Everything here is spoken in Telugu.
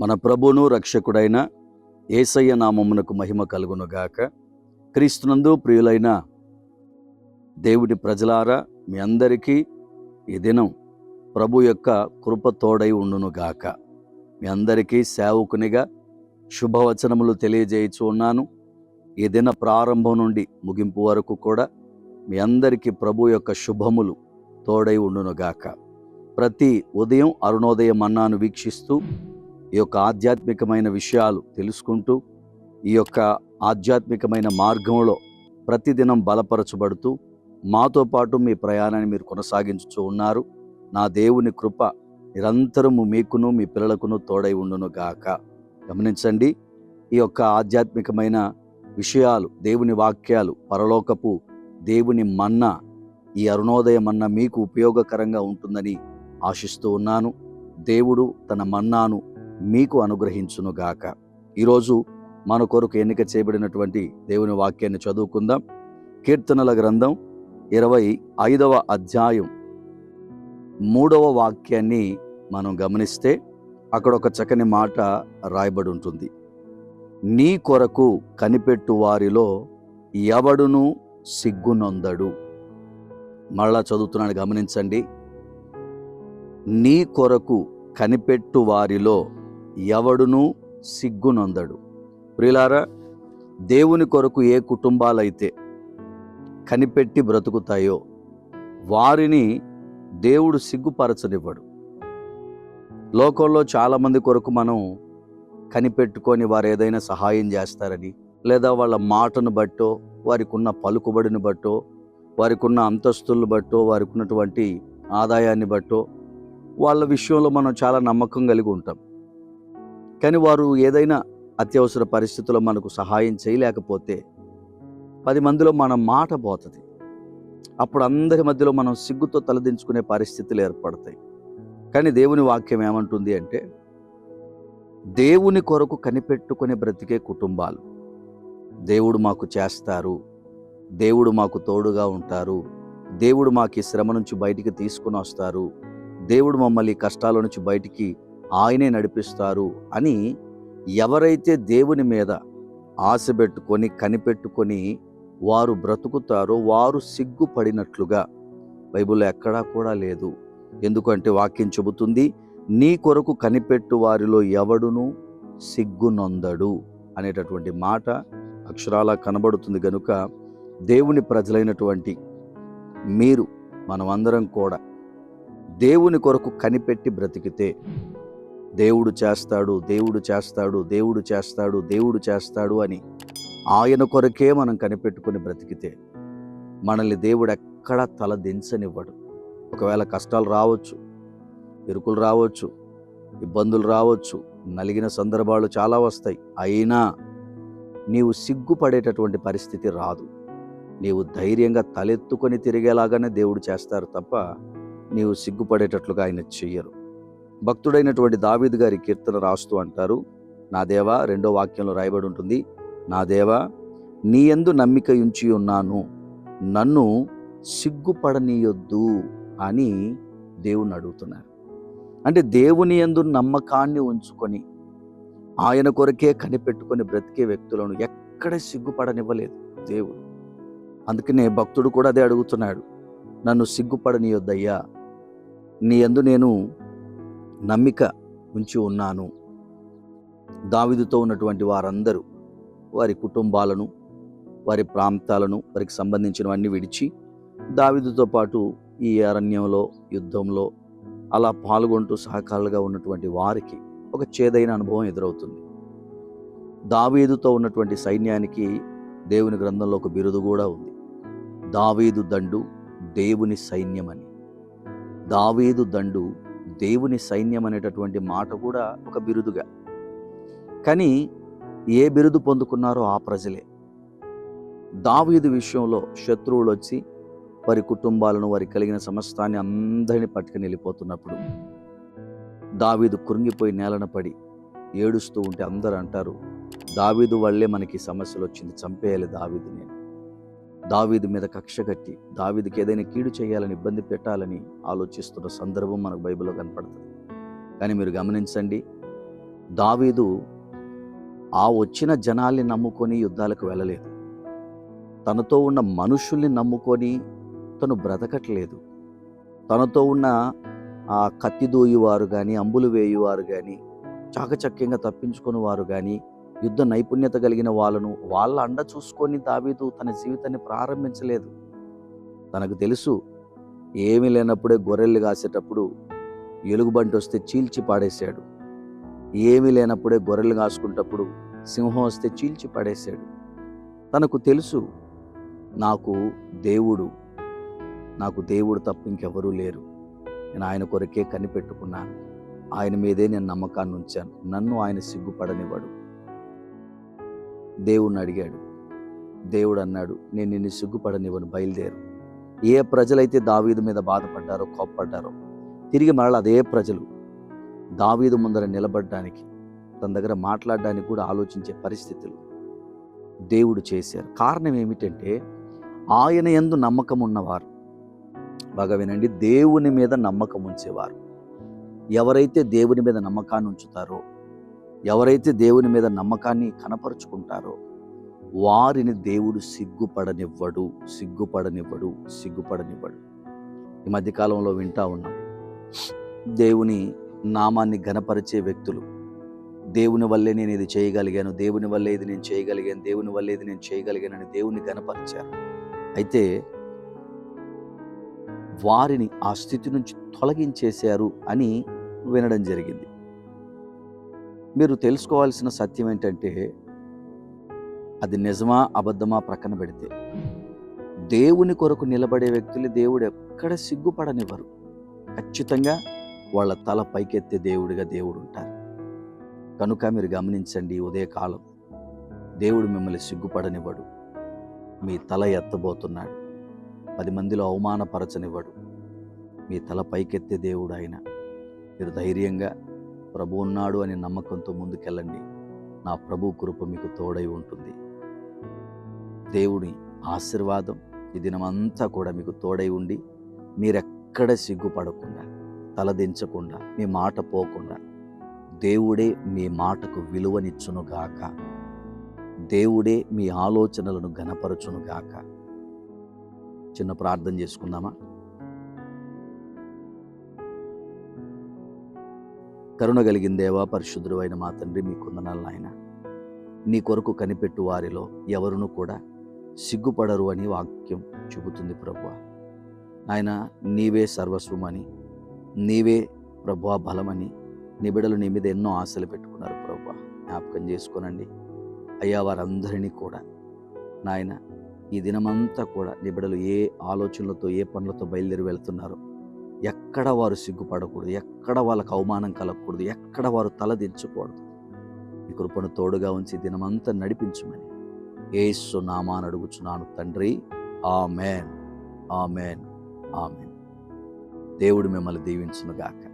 మన ప్రభును రక్షకుడైన ఏసయ్య నామమునకు మహిమ కలుగునుగాక. క్రీస్తునందు ప్రియులైన దేవుడి ప్రజలారా మీ అందరికీ ఈ దినం ప్రభు యొక్క కృప తోడై ఉండునుగాక. మీ అందరికీ సేవకునిగా శుభవచనములు తెలియజేయచ్చు ఉన్నాను. ఈ దిన ప్రారంభం నుండి ముగింపు వరకు కూడా మీ అందరికీ ప్రభు యొక్క శుభములు తోడై ఉండునుగాక. ప్రతి ఉదయం అరుణోదయం అన్నాను వీక్షిస్తూ ఈ యొక్క ఆధ్యాత్మికమైన విషయాలు తెలుసుకుంటూ ఈ యొక్క ఆధ్యాత్మికమైన మార్గంలో ప్రతిదినం బలపరచబడుతూ మాతో పాటు మీ ప్రయాణాన్ని మీరు కొనసాగించుతూ ఉన్నారు. నా దేవుని కృప నిరంతరము మీకును మీ పిల్లలకును తోడై ఉండును గాక. గమనించండి ఈ యొక్క ఆధ్యాత్మికమైన విషయాలు దేవుని వాక్యాలు పరలోకపు దేవుని మన్నా ఈ అరుణోదయం అన్న మీకు ఉపయోగకరంగా ఉంటుందని ఆశిస్తూ ఉన్నాను. దేవుడు తన మన్నాను మీకు అనుగ్రహించునుగాక ఈరోజు మన కొరకు ఎన్నిక చేయబడినటువంటి దేవుని వాక్యాన్ని చదువుకుందాం. కీర్తనల గ్రంథం ఇరవై ఐదవ అధ్యాయం మూడవ వాక్యాన్ని మనం గమనిస్తే అక్కడ ఒక చక్కని మాట రాయబడి ఉంటుంది నీ కొరకు కనిపెట్టు వారిలో ఎవడును సిగ్గునొందడు. మళ్ళా చదువుతున్నాను గమనించండి. నీ కొరకు కనిపెట్టు వారిలో ఎవడునూ సిగ్గునొందడు. ప్రిలారా దేవుని కొరకు ఏ కుటుంబాలైతే కనిపెట్టి బ్రతుకుతాయో వారిని దేవుడు సిగ్గుపరచనివ్వడు. లోకంలో చాలామంది కొరకు మనం కనిపెట్టుకొని వారు ఏదైనా సహాయం చేస్తారని లేదా వాళ్ళ మాటను బట్టో వారికి ఉన్న పలుకుబడిని బట్టో వారికి ఉన్న అంతస్తులను బట్టో వారికి ఉన్నటువంటి ఆదాయాన్ని బట్టో వాళ్ళ విషయంలో మనం చాలా నమ్మకం కలిగి ఉంటాం. కానీ వారు ఏదైనా అత్యవసర పరిస్థితుల్లో మనకు సహాయం చేయలేకపోతే పది మందిలో మన మాట పోతుంది. అప్పుడు అందరి మధ్యలో మనం సిగ్గుతో తలదించుకునే పరిస్థితులు ఏర్పడతాయి. కానీ దేవుని వాక్యం ఏమంటుంది అంటే దేవుని కొరకు కనిపెట్టుకుని బ్రతికే కుటుంబాలు. దేవుడు మాకు చేస్తారు. దేవుడు మాకు తోడుగా ఉంటారు. దేవుడు మాకు ఈ శ్రమ నుంచి బయటికి తీసుకుని వస్తారు. దేవుడు మమ్మల్ని కష్టాల నుంచి బయటికి ఆయనే నడిపిస్తారు అని ఎవరైతే దేవుని మీద ఆశ పెట్టుకొని కనిపెట్టుకొని వారు బ్రతుకుతారో వారు సిగ్గుపడినట్లుగా. బైబిల్లో ఎక్కడా కూడా లేదు. ఎందుకంటే వాక్యం చెబుతుంది నీ కొరకు కనిపెట్టు వారిలో ఎవడును సిగ్గునొందడు అనేటటువంటి మాట అక్షరాల కనబడుతుంది గనుక దేవుని ప్రజలైనటువంటి మీరు మనమందరం కూడా దేవుని కొరకు కనిపెట్టి బ్రతికితే దేవుడు చేస్తాడు దేవుడు చేస్తాడు దేవుడు చేస్తాడు దేవుడు చేస్తాడు అని ఆయన కొరకే మనం కనిపెట్టుకుని బ్రతికితే మనల్ని దేవుడు ఎక్కడా తల దించనివ్వడు. ఒకవేళ కష్టాలు రావచ్చు ఇరుకులు రావచ్చు ఇబ్బందులు రావచ్చు నలిగిన సందర్భాలు చాలా వస్తాయి. అయినా నీవు సిగ్గుపడేటటువంటి పరిస్థితి రాదు. నీవు ధైర్యంగా తలెత్తుకొని తిరిగేలాగానే దేవుడు చేస్తారు తప్ప నీవు సిగ్గుపడేటట్లుగా ఆయన చెయ్యరు. భక్తుడైనటువంటి దావీద్ గారి కీర్తన రాస్తూ అంటారు నా దేవా రెండో వాక్యంలో రాయబడి ఉంటుంది నా దేవా నీ యందు నమ్మిక ఉంచి ఉన్నాను నన్ను సిగ్గుపడనీయొద్దు అని దేవుని అడుగుతున్నారు. అంటే దేవుని యందు నమ్మకాన్ని ఉంచుకొని ఆయన కొరకే కనిపెట్టుకొని బ్రతికే వ్యక్తులను ఎక్కడ సిగ్గుపడనివ్వలేదు దేవుడు. అందుకనే భక్తుడు కూడా అదే అడుగుతున్నాడు నన్ను సిగ్గుపడనీయొద్దయ్యా నీ యందు నేను నమ్మిక ఉంచి ఉన్నాను. దావిదుతో ఉన్నటువంటి వారందరూ వారి కుటుంబాలను వారి ప్రాంతాలను వారికి సంబంధించినవన్నీ విడిచి దావిదుతో పాటు ఈ అరణ్యంలో యుద్ధంలో అలా పాల్గొంటూ సహకారులుగా ఉన్నటువంటి వారికి ఒక చేదైన అనుభవం ఎదురవుతుంది. దావీదుతో ఉన్నటువంటి సైన్యానికి దేవుని గ్రంథంలో ఒక బిరుదు కూడా ఉంది. దావీదు దండు దేవుని సైన్యం అని దావీదు దండు దేవుని సైన్యం అనేటటువంటి మాట కూడా ఒక బిరుదుగా. కానీ ఏ బిరుదు పొందుకున్నారో ఆ ప్రజలే. దావీదు విషయంలో శత్రువులు వచ్చి వారి కుటుంబాలను వారికి కలిగిన సమస్తాన్ని అందరిని పట్టుకుని వెళ్ళిపోతున్నప్పుడు దావీదు కృంగిపోయి నేలన పడి ఏడుస్తూ ఉంటే అందరూ అంటారు దావీదు వల్లే మనకి సమస్యలు వచ్చింది చంపేయాలి దావీదు నేను. దావీదు మీద కక్ష కట్టి దావీదుకి ఏదైనా కీడు చేయాలని ఇబ్బంది పెట్టాలని ఆలోచిస్తున్న సందర్భం మనకు బైబిల్లో కనపడుతుంది. కానీ మీరు గమనించండి దావీదు ఆ వచ్చిన జనాల్ని నమ్ముకొని యుద్ధాలకు వెళ్ళలేదు. తనతో ఉన్న మనుషుల్ని నమ్ముకొని తను బ్రతకట్లేదు. తనతో ఉన్న ఆ కత్తి దూయువారు కానీ అంబులు వేయువారు కానీ చాకచక్యంగా తప్పించుకుని వారు కానీ యుద్ధ నైపుణ్యత కలిగిన వాళ్ళను వాళ్ళ అండ చూసుకొని దావీదు తన జీవితాన్ని ప్రారంభించలేదు. తనకు తెలుసు ఏమీ లేనప్పుడే గొర్రెలు కాసేటప్పుడు ఎలుగుబంటి వస్తే చీల్చి పాడేశాడు. ఏమీ లేనప్పుడే గొర్రెలు కాసుకుంటప్పుడు సింహం వస్తే చీల్చి పడేశాడు. తనకు తెలుసు నాకు దేవుడు నాకు దేవుడు తప్ప ఇంకెవరూ లేరు. నేను ఆయన కొరకే కనిపెట్టుకున్నాను. ఆయన మీదే నేను నమ్మకాన్ని ఉంచాను నన్ను ఆయన సిగ్గుపడనివ్వడు. దేవుణ్ణి అడిగాడు దేవుడు అన్నాడు నేను నిన్ను సిగ్గుపడనివ్వను బయలుదేరు. ఏ ప్రజలైతే దావీదు మీద బాధపడ్డారో కోప్పడ్డారో తిరిగి మరలా అదే ప్రజలు దావీదు ముందర నిలబడడానికి తన దగ్గర మాట్లాడడానికి కూడా ఆలోచించే పరిస్థితులు దేవుడు చేశారు. కారణం ఏమిటంటే ఆయన ఎందు నమ్మకం ఉన్నవారు బాగా వినండి దేవుని మీద నమ్మకం ఉంచేవారు ఎవరైతే దేవుని మీద నమ్మకాన్ని ఉంచుతారో ఎవరైతే దేవుని మీద నమ్మకాన్ని కనపరుచుకుంటారో వారిని దేవుడు సిగ్గుపడనివ్వడు సిగ్గుపడనివ్వడు సిగ్గుపడనివ్వడు. ఈ మధ్యకాలంలో వింటా ఉన్నాం. దేవుని నామాన్ని గనపరిచే వ్యక్తులు. దేవుని వల్లే నేను ఇది చేయగలిగాను దేవుని వల్లే ఇది నేను చేయగలిగాను దేవుని వల్లే ఇది నేను చేయగలిగానని దేవుని గనపరిచారు అయితే వారిని ఆ స్థితి నుంచి తొలగించేశారు అని వినడం జరిగింది. మీరు తెలుసుకోవాల్సిన సత్యం ఏంటంటే అది నిజమా అబద్ధమా ప్రక్కన పెడితే. దేవుని కొరకు నిలబడే వ్యక్తులు దేవుడు ఎక్కడ సిగ్గుపడనివ్వరు. ఖచ్చితంగా వాళ్ళ తల పైకెత్తే దేవుడిగా దేవుడు ఉంటారు. కనుక మీరు గమనించండి ఉదయ ఉదయకాలం. దేవుడు మిమ్మల్ని సిగ్గుపడనివ్వడు. మీ తల ఎత్తబోతున్నాడు. పది మందిలో అవమానపరచనివ్వడు. మీ తల పైకెత్తే దేవుడు ఆయన. మీరు ధైర్యంగా ప్రభు ఉన్నాడు అనే నమ్మకంతో ముందుకెళ్ళండి. నా ప్రభు కృప మీకు తోడై ఉంటుంది. దేవుని ఆశీర్వాదం ఈ దినమంతా కూడా మీకు తోడై ఉండి మీరెక్కడ సిగ్గుపడకుండా తలదించకుండా మీ మాట పోకుండా దేవుడే మీ మాటకు విలువనిచ్చునుగాక. దేవుడే మీ ఆలోచనలను గనపరచునుగాక చిన్న ప్రార్థన చేసుకుందామా? కరుణ కలిగిన దేవా పరిశుద్ధుడు అయిన మా తండ్రి మీ కొందనాలు నాయన. నీ కొరకు కనిపెట్టు వారిలో ఎవరును కూడా సిగ్గుపడరు అని వాక్యం చెబుతుంది ప్రభు ఆయన నీవే సర్వస్వమని నీవే ప్రభు బలమని నీ బిడలు నీ మీద ఎన్నో ఆశలు పెట్టుకున్నారు ప్రభు జ్ఞాపకం చేసుకోనండి. అయ్యా వారందరినీ కూడా నాయన ఈ దినమంతా కూడా నీ బిడలు ఏ ఆలోచనలతో ఏ పనులతో బయలుదేరి వెళ్తున్నారో ఎక్కడ వారు సిగ్గుపడకూడదు ఎక్కడ వాళ్ళకు అవమానం కలగకూడదు ఎక్కడ వారు తలదించకూడదు ఈ కృపను తోడుగా ఉంచి దినమంతా నడిపించమని ఏసు నామాన్ అడుగుచున్నాను తండ్రి. ఆమెన్. ఆమెన్. ఆమెన్. దేవుడు మిమ్మల్ని దీవించునుగాక.